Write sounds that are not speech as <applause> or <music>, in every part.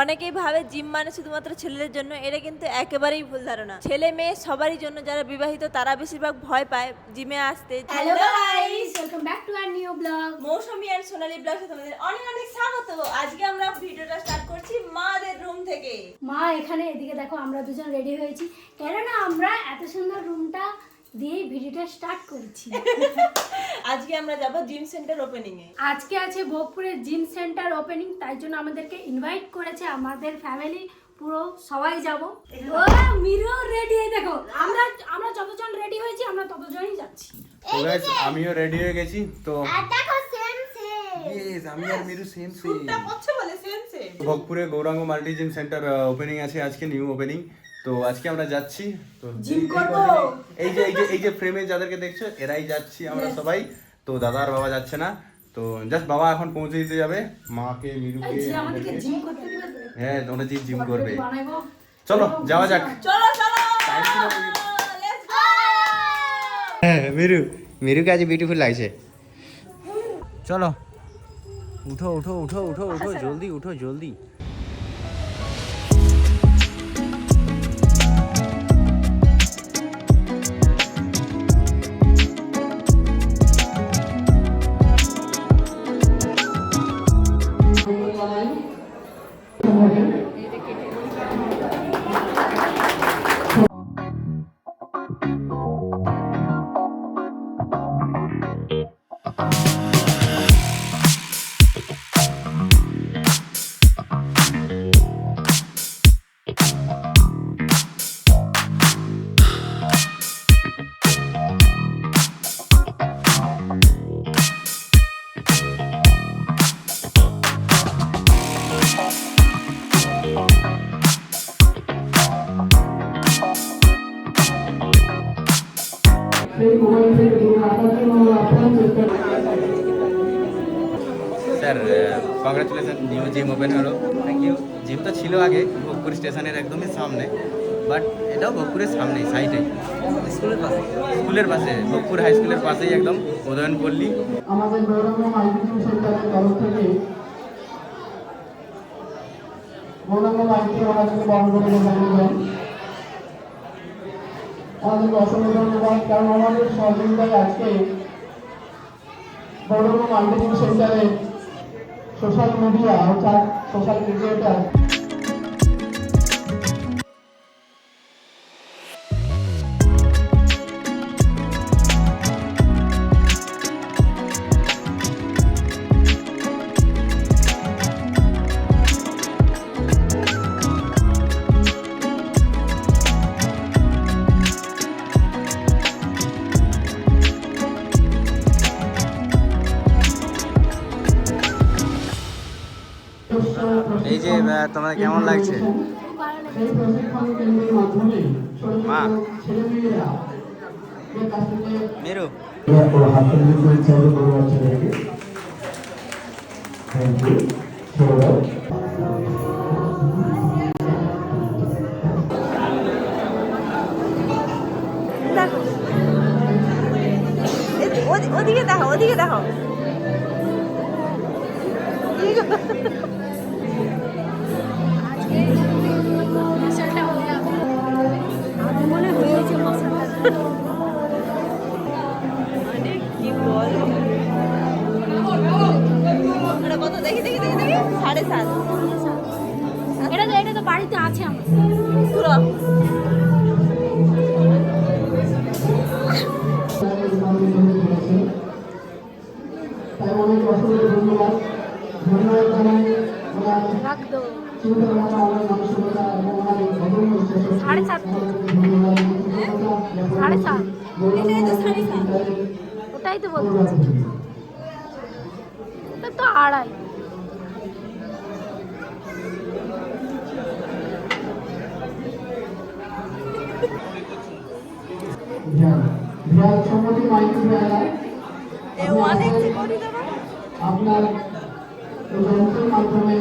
অনেকেই ভাবে জিম মানে শুধুমাত্র ছেলেদের জন্য এটা কিন্তু একেবারেই ভুল ধারণা। ছেলে মেয়ে সবারই জন্য যারা বিবাহিত তারা বেশিরভাগ ভয় পায় জিমে আসতে। Hello guys welcome back to our new blog Moushumi আর সোনালী ব্লগে তোমাদের অনেক অনেক স্বাগত। আজকে আমরা ভিডিওটা স্টার্ট করছি মাদের রুম থেকে। মা এখানে এদিকে দেখো আমরা দুজন রেডি হয়েছি। কেননা আমরা এত সুন্দর রুমটা দিয়ে ভিডিওটা স্টার্ট করেছি। আজকে আমরা যাব জিম সেন্টার ওপেনিং এ। আজকে আছে ভোগপুরের জিম সেন্টার ওপেনিং তাই জন্য আমাদেরকে ইনভাইট করেছে আমাদের ফ্যামিলি পুরো সবাই যাব। ও মিরো রেডি দেখো আমরা আমরা যতজন রেডি হয়েছি আমরা ততজনই যাচ্ছি। তো গাইস আমিও রেডি হয়ে গেছি তো দেখো সেম সেম ইয়েস আমি আর মিরু সেম সেম শুটটা পছন্দ বলে same same ভোগপুরে Gouranga multi gym centre opening আছে আজকে নিউ ওপেনিং তো আজকে আমরা যাচ্ছি তো এই- করব। এই যে এই যে এই যে ফ্রেমে যাদেরকে দেখছ এরাই যাচ্ছি আমরা সবাই। তো দাদা আর বাবা যাচ্ছে না। তো জাস্ট বাবা এখন পৌঁছে দিতে যাবে। মাকে মিরুকে এই যে আমাদেরকে আমাদেরকে। জিম করতে দিবে। হ্যাঁ তোমরা জিম জিম করবে। চলো যাওয়া যাক! হ্যাঁ মিরু মিরুকে আজ বিউটিফুল লাগছে। চলো। উঠো উঠো উঠো উঠো উঠো জলদি উঠো জলদি। Sir congratulation new gym open হলো। থ্যাংক ইউ জিম তো ছিল আগে ভোগপুর স্টেশনের একদমই সামনে। বাট এটাও ভোগপুরের সামনেই সাইডে স্কুলের পাশে। স্কুলের পাশে ভোগপুর হাই স্কুলের পাশেই একদম উদয়ন পল্লী আমাদের সেন্টারের তরফ থেকে করে দেবেন আমাদেরকে অসংখ্য ধন্যবাদ কারণ আমাদের সহযোগিতায় আজকে গৌরঙ্গ মাল্টিটিউড সেন্টারে সোশ্যাল মিডিয়া সোশ্যাল ক্রিকেটার তোমাদের কেমন লাগছে? মা। মিরু। ওদিকে দেখো ওদিকে দেখো বডি দেবো। আপনার মাধ্যমে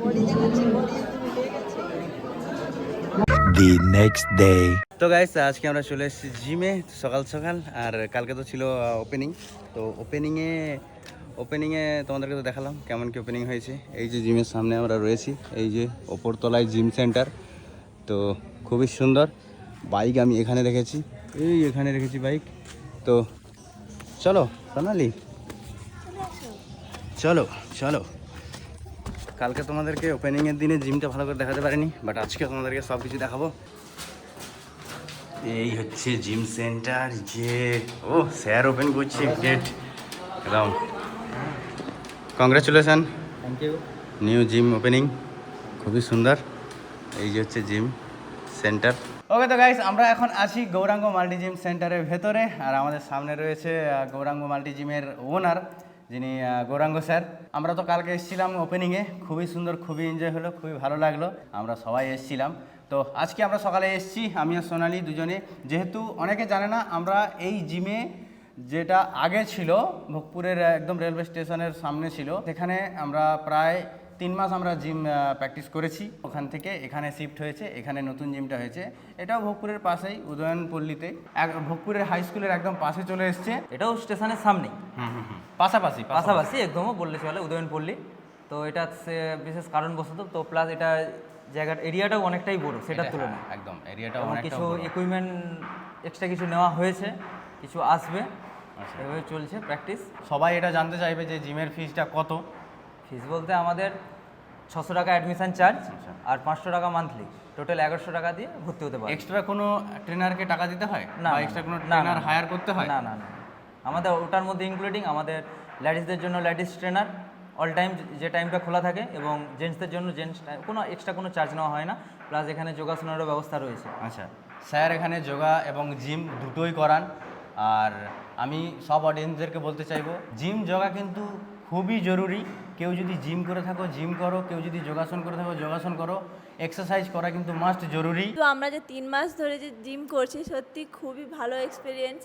বডি দেখাচ্ছি বডি তো গাইস আজকে আমরা চলে এসেছি জিমে সকাল সকাল, আর কালকে তো ছিল ওপেনিং তো ওপেনিংয়ে ওপেনিংয়ে তোমাদেরকে তো দেখালাম কেমন কি ওপেনিং হয়েছে। এই যে জিমের সামনে আমরা রয়েছি, এই যে ওপরতলায় জিম সেন্টার তো খুবই সুন্দর। বাইক আমি এখানে রেখেছি। এই এখানে রেখেছি বাইক তো চলো, সোনালি। চলো চলো। কালকে তোমাদেরকে ওপেনিংয়ের দিনে জিমটা ভালো করে দেখাতে পারিনি বাট আজকে তোমাদেরকে সব কিছু দেখাবো। এই হচ্ছে জিম সেন্টার যে ও স্যার ওপেন করছে গেট একদম। Congratulation thank you new gym opening খুবই সুন্দর। এই যে হচ্ছে জিম সেন্টার ওকে তো গাইস আমরা এখন আছি গৌরাঙ্গ মাল্টি জিম সেন্টারের ভেতরে আর আমাদের সামনে রয়েছে গৌরাঙ্গ মাল্টি জিমের ওনার যিনি গৌরাঙ্গ স্যার আমরা তো কালকে এসেছিলাম ওপেনিংয়ে খুবই সুন্দর খুবই এনজয় হলো খুবই ভালো লাগল। আমরা সবাই এসেছিলাম। তো আজকে আমরা সকালে এসেছি আমি আর সোনালি দুজনে। যেহেতু অনেকে জানে না আমরা এই জিমে যেটা আগে ছিল ভোগপুরের একদম রেলওয়ে স্টেশনের সামনে ছিল সেখানে আমরা প্রায় তিন মাস আমরা জিম প্র্যাকটিস করেছি। ওখান থেকে এখানে শিফট হয়েছে এখানে নতুন জিমটা হয়েছে। এটাও ভোগপুরের পাশেই উদয়নপল্লীতে। এক ভোগপুরের হাই স্কুলের একদম পাশে চলে এসছে। এটাও স্টেশনের সামনেই পাশাপাশি পাশাপাশি। একদমও বললে চলে উদয়নপল্লী। তো এটা সে- বিশেষ কারণবশত তো প্লাস এটা জায়গার এরিয়াটাও অনেকটাই বড় সেটার এটা, তুলনায়। হ্যাঁ, একদম এরিয়াটাও এবং অনেকটা কিছু ইকুইপমেন্ট এক্সট্রা কিছু নেওয়া হয়েছে কিছু আসবে আচ্ছা। এভাবে চলছে প্র্যাকটিস সবাই এটা জানতে চাইবে যে জিমের ফিজটা কত? ফিজ বলতে আমাদের ছশো টাকা অ্যাডমিশন চার্জ আচ্ছা। আর পাঁচশো টাকা মান্থলি টোটাল এগারোশো টাকা দিয়ে ভর্তি হতে পারে এক্সট্রা কোনো ট্রেনারকে টাকা দিতে হয়? না এক্সট্রা কোনো ট্রেনার হায়ার করতে হয়? না না না। আমাদের ওটার মধ্যে ইনক্লুডিং আমাদের লেডিসদের জন্য লেডিস ট্রেনার অল টাইম যে টাইমটা খোলা থাকে এবং জেন্টসদের জন্য জেন্টস কোনো এক্সট্রা কোনো চার্জ নেওয়া হয় না প্লাস এখানে যোগাসনেরও ব্যবস্থা রয়েছে। আচ্ছা স্যার এখানে যোগা এবং জিম দুটোই করান। আর আমি সব অডিয়েন্সদেরকে বলতে চাইব জিম যোগা কিন্তু খুবই জরুরি। কেউ যদি জিম করে থাকো, জিম করো, কেউ যদি যোগাসন করে থাকো, যোগাসন করো এক্সারসাইজ করা কিন্তু মাস্ট জরুরি। তো আমরা যে তিন মাস ধরে যে জিম করছি, সত্যি খুবই ভালো এক্সপিরিয়েন্স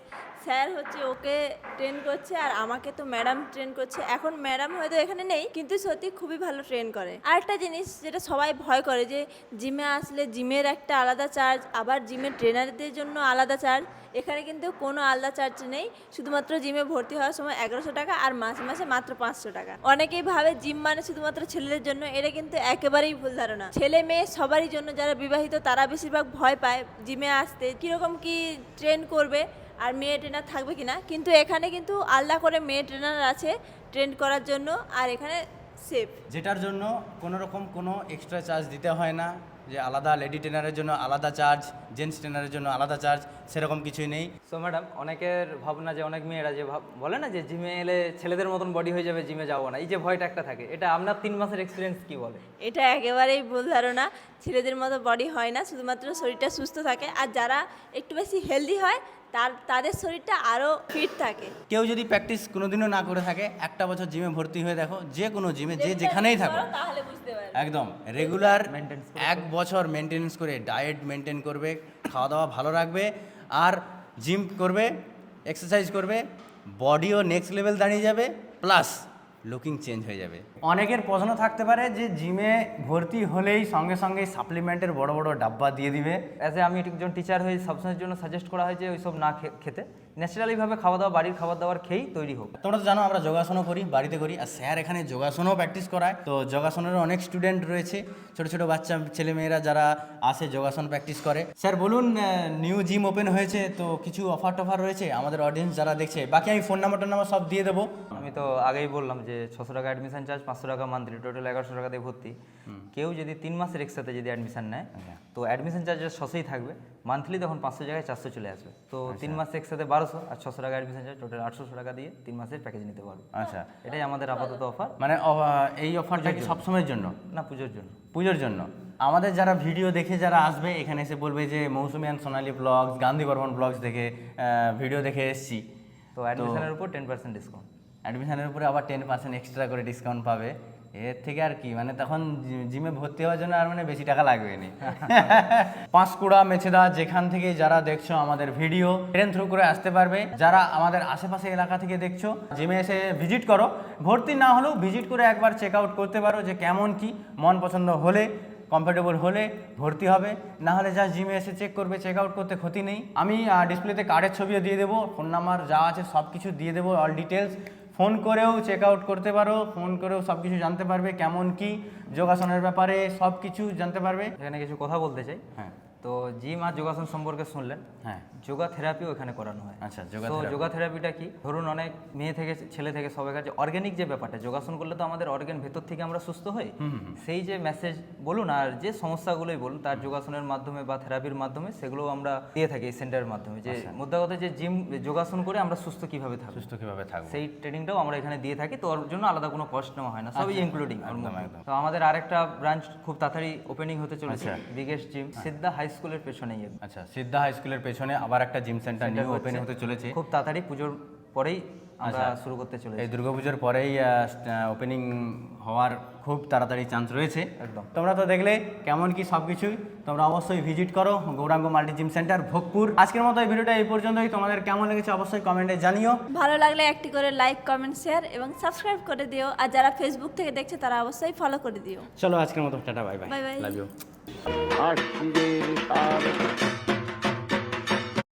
স্যার হচ্ছে ওকে ট্রেন করছে আর আমাকে তো ম্যাডাম ট্রেন করছে। এখন ম্যাডাম হয়তো এখানে নেই, কিন্তু সত্যি খুবই ভালো ট্রেন করে। আরেকটা জিনিস যেটা সবাই ভয় করে যে, জিমে আসলে জিমের একটা আলাদা চার্জ আবার জিমের ট্রেনারদের জন্য আলাদা চার্জ এখানে কিন্তু কোনো আলাদা চার্জ নেই। শুধুমাত্র জিমে ভর্তি হওয়ার সময় এগারোশো টাকা আর মাসে মাসে মাত্র পাঁচশো টাকা। অনেকেই ভাবে জিম মানে শুধুমাত্র ছেলেদের জন্য, এটা কিন্তু একেবারেই ভুল ধারণা। ছেলে মেয়ে সবারই জন্য যারা বিবাহিত, তারা বেশিরভাগ ভয় পায় জিমে আসতে, কীরকম কি ট্রেন করবে আর মেয়ে ট্রেনার থাকবে কিনা। কিন্তু এখানে কিন্তু আলাদা করে মেয়ে ট্রেনার আছে ট্রেন করার জন্য, আর এখানে সেফ যেটার জন্য কোনো রকম কোনো এক্সট্রা চার্জ দিতে হয় না। যে আলাদা লেডি ট্রেনারের জন্য আলাদা চার্জ জেন্টস ট্রেনারের জন্য আলাদা চার্জ সেরকম কিছুই নেই। সো ম্যাডাম অনেকের ভাবনা যে অনেক মেয়েরা যে ভাব- বলে না যে জিমে এলে ছেলেদের মতন বডি হয়ে যাবে জিমে যাব না। এই যে ভয়টা একটা থাকে। এটা আপনার তিন মাসের এক্সপিরিয়েন্স কি বলে? এটা একেবারেই ভুল ধারণা। ছেলেদের মতো বডি হয় না শুধুমাত্র শরীরটা সুস্থ থাকে। আর যারা একটু বেশি হেলদি হয় তার তাদের শরীরটা আরও ফিট থাকে। কেউ যদি প্র্যাকটিস কোনোদিনও না করে থাকে একটা বছর জিমে ভর্তি হয়ে দেখো যে কোনো জিমে যে যেখানেই থাকো। তাহলে বুঝতে পারবে। একদম রেগুলার এক বছর মেনটেনেন্স করে ডায়েট মেনটেন করবে খাওয়া দাওয়া ভালো রাখবে আর জিম করবে এক্সারসাইজ করবে বডিও নেক্সট লেভেল দাঁড়িয়ে যাবে প্লাস লুকিং চেঞ্জ হয়ে যাবে। অনেকের প্রশ্ন থাকতে পারে যে জিমে ভর্তি হলেই সঙ্গে সঙ্গে সাপ্লিমেন্টের বড় বড় ডাব্বা দিয়ে দিবে। অ্যাজ এ আমি একজন টিচার হয়ে সবসময়ের জন্য সাজেস্ট করা হয় যে ওইসব না খেতে। ন্যাচারালিভাবে খাওয়া দাওয়া বাড়ির খাবার দাবার খেয়েই তৈরি হোক। তোমরা তো জানো আমরা যোগাসনও করি বাড়িতে করি আর স্যার এখানে যোগাসনও প্র্যাকটিস করায়। তো যোগাসনেরও অনেক স্টুডেন্ট রয়েছে ছোট ছোট বাচ্চা ছেলেমেয়েরা যারা আসে যোগাসন প্র্যাকটিস করে। স্যার বলুন নিউ জিম ওপেন হয়েছে তো কিছু অফার টফার রয়েছে? আমাদের অডিয়েন্স যারা দেখছে বাকি আমি ফোন নাম্বার নাম্বার সব দিয়ে দেবো। আমি তো আগেই বললাম যে ছশো টাকা অ্যাডমিশন চার্জ পাঁচশো টাকা মান্থলি টোটাল এগারোশো টাকা দিয়ে ভর্তি। কেউ যদি তিন মাসের একসাথে যদি অ্যাডমিশন নেয় তো অ্যাডমিশন চার্জ ছশোই থাকবে। মান্থলি তখন পাঁচশো জায়গায় চারশো চলে আসবে। তো তিন মাস একসাথে বারোশো আর ছশো টাকা অ্যাডমিশন চার্জ টোটাল আটশোশো টাকা দিয়ে তিন মাসের প্যাকেজ নিতে পারবে আচ্ছা। এটাই আমাদের আপাতত অফার মানে এই অফারটা কি সবসময়ের জন্য? না পুজোর জন্য। পুজোর জন্য। আমাদের যারা ভিডিও দেখে যারা আসবে এখানে এসে বলবে যে মৌসুমিয়ান সোনালী ব্লগস গান্ধী বর্মন ব্লগস দেখে ভিডিও দেখে এসেছি। তো অ্যাডমিশনের উপর টেন পার্সেন্ট ডিসকাউন্ট অ্যাডমিশনের উপরে আবার টেন পার্সেন্ট এক্সট্রা করে ডিসকাউন্ট পাবে। এর থেকে আর কি মানে তখন জিমে ভর্তি হওয়ার জন্য আর মানে বেশি টাকা লাগবে না। <laughs> পাঁশকুড়া মেছেদা যেখান থেকে যারা দেখছ আমাদের ভিডিও ট্রেন থ্রু করে আসতে পারবে। যারা আমাদের আশেপাশে এলাকা থেকে দেখছ জিমে এসে ভিজিট করো। ভর্তি না হলেও ভিজিট করে একবার চেক আউট করতে পারো যে কেমন কি মন পছন্দ হলে কমফোর্টেবল হলে ভর্তি হবে। না হলে যা জিমে এসে চেক করবে চেক আউট করতে ক্ষতি নেই। আমি ডিসপ্লেতে কার্ডের ছবিও দিয়ে দেবো ফোন নাম্বার যা আছে সব কিছু দিয়ে দেবো অল ডিটেলস ফোন করেও চেক আউট করতে পারো ফোন করেও সব কিছু জানতে পারবে কেমন কি যোগাসনের ব্যাপারে সব কিছু জানতে পারবে। এখানে কিছু কথা বলতে চাই। হ্যাঁ। তো জিম আর যোগাসন সম্পর্কে শুনলেন। হ্যাঁ। যোগা থেরাপিও এখানে করানো হয়। আচ্ছা, যোগা তো যোগা থেরাপিটা কি? ধরুন অনেক মেয়ে থেকে ছেলে থেকে সবাই কাছে অর্গ্যানিক যে ব্যাপারটা যোগাসন করলে তো আমাদের অর্গ্যান ভেতর থেকে আমরা সুস্থ হই। সেই যে মেসেজ বলুন আর যে সমস্যাগুলোই বলুন তার যোগাসনের মাধ্যমে বা থেরাপির মাধ্যমে সেগুলো আমরা দিয়ে থাকি এই সেন্টারের মাধ্যমে। যে আচ্ছা। মোদ্দা কথা যে জিম যোগাসন করে আমরা সুস্থ কীভাবে থাকব? সুস্থ কীভাবে থাকব? সেই ট্রেনিংটাও আমরা এখানে দিয়ে থাকি। তো ওর জন্য আলাদা কোনো কষ্ট নেওয়া হয় না। সবই ইনক্লুডিং একদম। তো আমাদের আরেকটা ব্রাঞ্চ খুব তাড়াতাড়ি ওপেনিং হতে চলেছে। আচ্ছা। বিগেস্ট জিম সিদ্ধা হাই স্কুলের পেছনেই আচ্ছা সিদ্ধা হাই স্কুলের পেছনে আবার একটা জিম সেন্টার নিউ ওপেন হতে চলেছে। খুব তাড়াতাড়ি পুজোর পরেই আমরা আচ্ছা। শুরু করতে চলেছি। এই দুর্গাপুজোর পরেই ওপেনিং হওয়ার খুব তাড়াতাড়ি চান্স রয়েছে। একদম। তোমরা তো দেখলে কেমন কি সব কিছুই তোমরা অবশ্যই ভিজিট করো Gouranga multi gym centre Bhogpur. আজকের মতো এই ভিডিওটা এই পর্যন্তই। তোমাদের কেমন লেগেছে অবশ্যই কমেন্টে জানিও। ভালো লাগলে একটি করে লাইক কমেন্ট শেয়ার এবং সাবস্ক্রাইব করে দিও। আর যারা ফেসবুক থেকে দেখছে তারা অবশ্যই ফলো করে দিও। চলো আজকের মতো tata bye bye. Love you